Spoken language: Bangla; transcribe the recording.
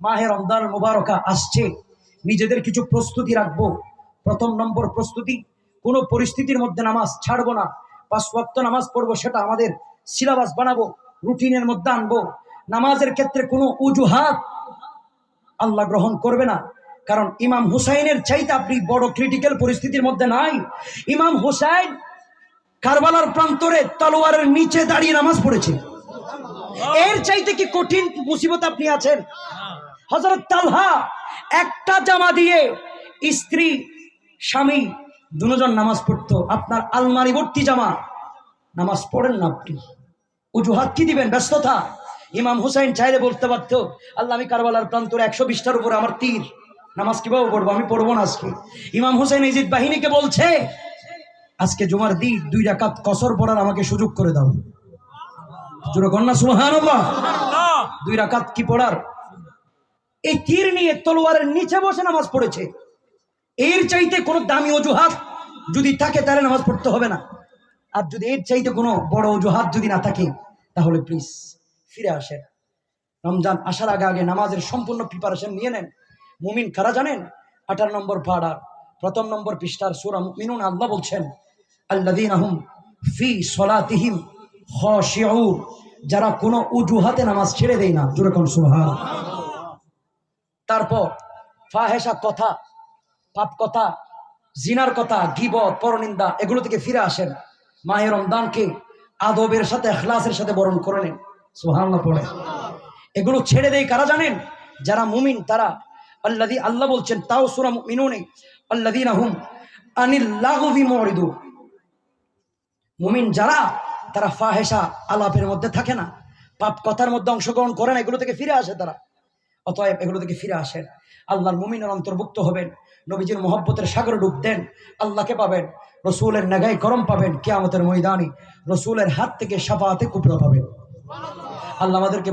মাহে রমদান মুবারকা আসছে। নিজেদের কিছু প্রস্তুতি রাখব। প্রথম নম্বর প্রস্তুতি, কোনো পরিস্থিতির মধ্যে নামাজ ছাড়বো না। পাঁচ ওয়াক্ত নামাজ পড়ব, সেটা আমাদের সিলেবাস বানাবো, রুটিনের মধ্যে আনব। নামাজের ক্ষেত্রে কোনো উজুহাত আল্লাহ গ্রহণ করবে না। কারণ ইমাম হুসাইনের চাইতে আপনি বড় ক্রিটিক্যাল পরিস্থিতির মধ্যে নাই। ইমাম হুসাইন কারবালার প্রান্তরে তলোয়ারের নিচে দাঁড়িয়ে নামাজ পড়েছে। এর চাইতে কি কঠিন মুসিবত আপনি আছেন? হজরত তালহা একটা জামা দিয়ে স্ত্রী, স্বামী দুজন নামাজ পড়তো। আপনার আলমারি ভর্তি জামা। নামাজ পড়েন না আপনি। অজুহাত কি দিবেন? ব্যস্ততা। ইমাম হুসাইন চাইলে বলতে পারতো, আল্লাহ, আমি কারবালার প্রান্তরে একশো বিশটার উপরে আমার তীর। নামাজ কীভাবে পড়ব? আমি পড়ব না আজকে। ইমাম হুসাইন ইজিদ বাহিনীকে বলছে, আজকে জুমার দিন, দুই রাকাত কসর পড়ার আমাকে সুযোগ করে দাও। জোরে কন্যা সুহান দুই রাকাত কি পড়ার? এই তীর নিয়ে তলোয়ারের নিচে বসে নামাজ পড়েছে। এর চাইতে কোনো দামি অজুহাত যদি থাকে, তাহলে নামাজ পড়তে হবে না। আর যদি এর চাইতে কোনো বড় অজুহাত যদি না থাকে, তাহলে প্লিজ ফিরে আসেন। রমজান আসার আগে আগে নামাজের সম্পূর্ণ প্রিপারেশন নিয়ে নেন। মুমিন কারা জানেন? আঠারো নম্বর পাড়ার প্রথম নম্বর পৃষ্ঠার সুরা মিনুন আল্লাহ বলছেন আল্লাদিন আহম ফি সলাতিহিম খশিউর যারা কোনো উজুহাতে নামাজ ছেড়ে দেয় না। যেরকম সুবহান তারপর ফাহেসা কথা, পাপ কথা, জিনার কথা, গিবত, পরনিন্দা, এগুলো থেকে ফিরে আসেন। মাহে রমদানকে আদবের সাথে, এখলাসের সাথে বরণ করে নেন। সুবহানাল্লাহ পড়ে। এগুলো ছেড়ে দেয় কারা জানেন? যারা মুমিন, তারা আল্লাদি আল্লাহ বলছেন, তাও সুরা মিনুনে আল্লাদিন আহুম আনিল মরিদু। মুমিন যারা, তারা ফাহেসা আলাপের মধ্যে থাকে না, পাপ কথার মধ্যে অংশগ্রহণ করে না, এগুলো থেকে ফিরে আসে তারা। অতএব এগুলো থেকে ফিরে আসেন। আল্লাহর মুমিনের অন্তর্ভুক্ত হবেন। নবীজির মোহব্বতের সাগরে ডুব দেন। আল্লাহকে পাবেন। রসুলের নাগাই গরম পাবেন কেয়ামতের ময়দানি। রসুলের হাত থেকে সাফাতে কুপড়া পাবেন। আল্লাহ আমাদেরকে